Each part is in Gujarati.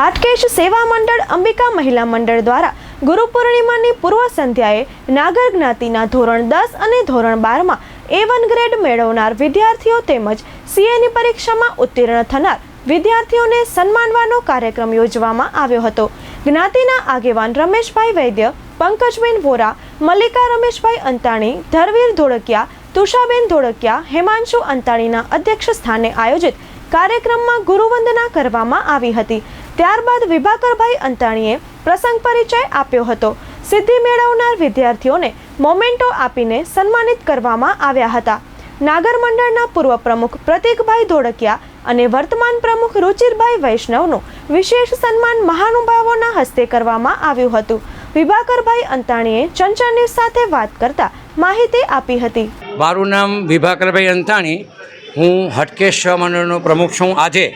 હાટકેશ સેવા મંડળ અંબિકા મહિલા મંડળ દ્વારા ગુરુ પૂર્ણિમાની પૂર્વ સંધ્યાએ નાગર જ્ઞાતિના ધોરણ દસ અને ધોરણ બારમાં એ વન ગ્રેડ મેળવનાર વિદ્યાર્થીઓ તેમજ સીએની પરીક્ષામાં ઉત્તીર્ણ થનાર વિદ્યાર્થીઓને સન્માનવાનો કાર્યક્રમ યોજવામાં આવ્યો હતો. જ્ઞાતિના આગેવાન રમેશભાઈ વૈદ્ય, પંકજબેન વોરા, મલ્લિકા રમેશભાઈ અંતાણી, ધરવીર ધોળકિયા, તુષાબેન ધોળકિયા, હેમાંશુ અંતાણીના અધ્યક્ષ સ્થાને આયોજિત કાર્યક્રમમાં ગુરુવંદના કરવામાં આવી હતી. ત્યારબાદ વિભાકરભાઈ અંતાણીએ પ્રસંગ પરિચય આપ્યો હતો. સિદ્ધિ મેળવનાર વિદ્યાર્થીઓને મોમેન્ટો આપીને સન્માનિત કરવામાં આવ્યા હતા. નાગર મંડળના પૂર્વ પ્રમુખ પ્રતિકભાઈ ધોળકિયા અને વર્તમાન પ્રમુખ રુચિરભાઈ વૈષ્ણવનું વિશેષ સન્માન મહાનુભાવોના હસ્તે કરવામાં આવ્યું હતું. વિભાકરભાઈ અંતાણીએ ચંચળ ન્યૂઝ સાથે વાત કરતા માહિતી આપી હતી. મારું નામ વિભાકરભાઈ અંતાણી. હું હટકેશ મંડળનો પ્રમુખ છું. આજે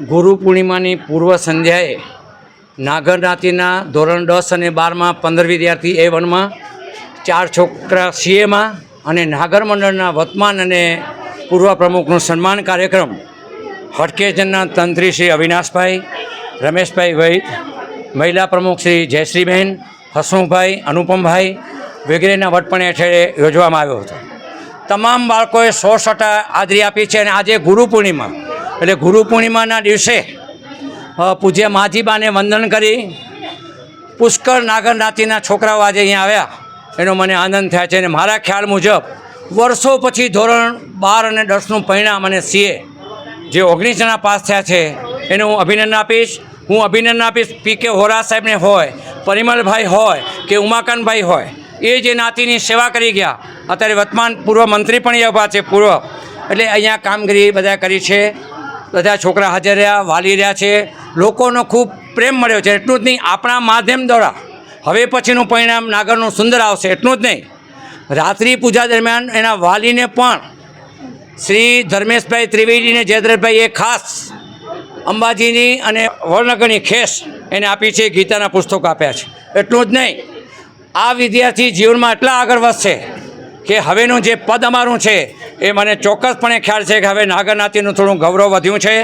ગુરુ પૂર્ણિમાની પૂર્વ સંધ્યાએ નાગર જ્ઞાતિના ધોરણ દસ અને બારમાં પંદર વિદ્યાર્થી એ વનમાં ચાર છોકરા સીએમાં અને નાગર મંડળના વર્તમાન અને પૂર્વ પ્રમુખનું સન્માન કાર્યક્રમ હટકેજનના તંત્રી શ્રી અવિનાશભાઈ, રમેશભાઈ વૈદ મહિલા પ્રમુખ શ્રી જયશ્રીબેન, હસમુખભાઈ, અનુપમભાઈ વગેરેના વટપણ હેઠળ યોજવામાં આવ્યો હતો. તમામ બાળકોએ સો સટા હાજરી આપી છે અને આજે ગુરુ પૂર્ણિમા એટલે ગુરુ પૂર્ણિમાના દિવસે પૂજ્ય માજીબાને વંદન કરી, પુષ્કળ નાગર જ્ઞાતિના છોકરાઓ આજે અહીંયા આવ્યા. એનો મને આનંદ થયા છે અને મારા ખ્યાલ મુજબ વર્ષો પછી ધોરણ બાર અને દસનું પરિણામ અને સીએ જે ઓગણીસ જણા પાસ થયા છે, એને હું અભિનંદન આપીશ. હું અભિનંદન આપીશ પી કે હોરા સાહેબને હોય, પરિમલભાઈ હોય કે ઉમાકાંતભાઈ હોય, એ જે નાતીની સેવા કરી ગયા. અત્યારે વર્તમાન પૂર્વ મંત્રી પણ એ ઊભા છે, પૂર્વ. એટલે અહીંયા કામગીરી બધા કરી છે. બધા છોકરા હાજર રહ્યા, વાલી રહ્યા છે. લોકોનો ખૂબ પ્રેમ મળ્યો છે. એટલું જ નહીં, આપણા માધ્યમ દ્વારા હવે પછીનું પરિણામ નાગરનું સુંદર આવશે. એટલું જ નહીં. રાત્રિ પૂજા દરમિયાન એના વાલીને પણ શ્રી ધર્મેશભાઈ ત્રિવેદીને જયદ્રથભાઈ એ ખાસ અંબાજીની અને વડનગરની ખેસ એને આપી છે, ગીતાના પુસ્તકો આપ્યા છે. એટલું જ નહીં. આ વિદ્યાર્થી જીવનમાં એટલા આગળ વધશે કે હવેનું જે પદ અમારું છે, એ મને ચોક્કસપણે ખ્યાલ છે કે હવે નાગરનાતીનું થોડું ગૌરવ વધ્યું છે.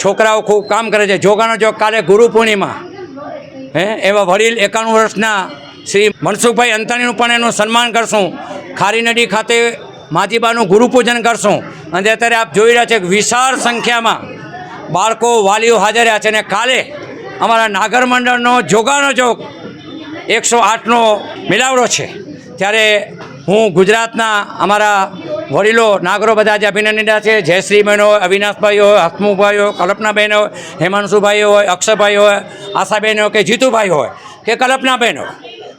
છોકરાઓ ખૂબ કામ કરે છે. જોગાનો જોગ કાલે ગુરુ પૂર્ણિમા, હે, એવા વડીલ એકાણું વર્ષના શ્રી મનસુખભાઈ અંતાણીનું પણ એનું સન્માન કરશું. ખારી નદી ખાતે માજીબાનું ગુરુપૂજન કરશું. અને અત્યારે આપ જોઈ રહ્યા છે કે વિશાળ સંખ્યામાં બાળકો, વાલીઓ હાજર રહ્યા છે. અને કાલે અમારા નાગર મંડળનો જોગાનો જોગ એકસો આઠનો મિલાવડો છે, ત્યારે હું ગુજરાતના અમારા વડીલો નાગરો બધા જે અભિનંદન છે. જયશ્રીબેન હોય અવિનાશભાઈ હોય હસમુખભાઈ હોય કલ્પનાબેન હોય હેમાંશુભાઈ હોય, અક્ષયભાઈ હોય, આશાબેન હોય કે જીતુભાઈ હોય કે કલ્પનાબેન હોય.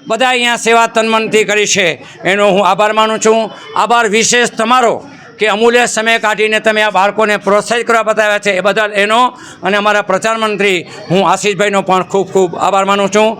બધા અહીંયા સેવા તનમનથી કરી છે. એનો હું આભાર માનું છું. આભાર વિશેષ તમારો કે અમૂલ્ય સમય કાઢીને તમે આ બાળકોને પ્રોત્સાહિત કરવા બતાવ્યા છે. એ બદલ એનો અને અમારા પ્રચાર મંત્રી હું આશીષભાઈનો પણ ખૂબ ખૂબ આભાર માનું છું.